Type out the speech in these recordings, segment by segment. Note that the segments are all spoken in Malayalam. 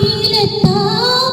Chile está.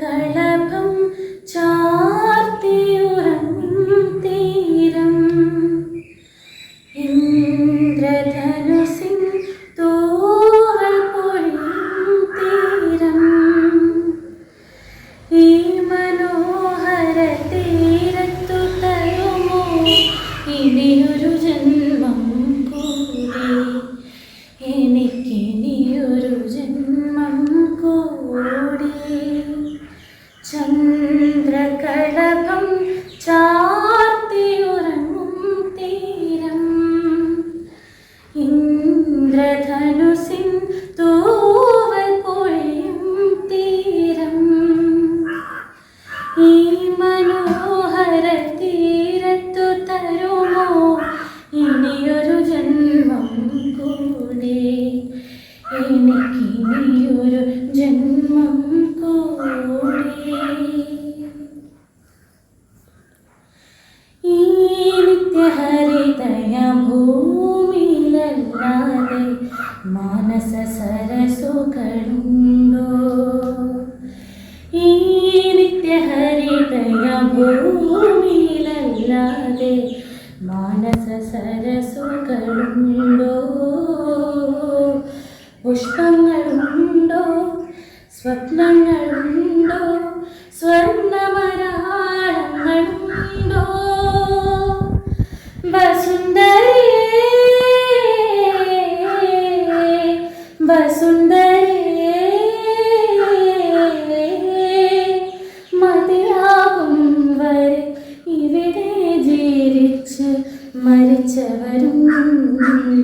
കള nursing സരസുകളുണ്ടോ? ഈ നിത്യഹരിതയ ഭൂമിയിലല്ലാതെ മാനസ സരസുകളുണ്ടോ? പുഷ്പങ്ങളുണ്ടോ? സ്വപ്ന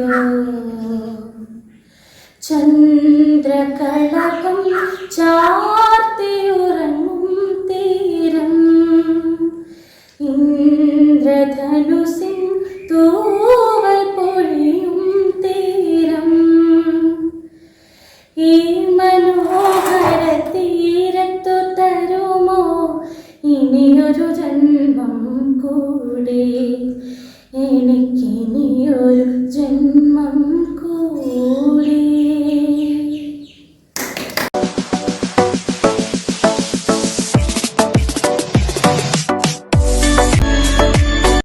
വരുമ്പോ ചന്ദ്രകളകം ചാർത്തി തീരം. ഇന്ദ്രധനുസിൻ തോ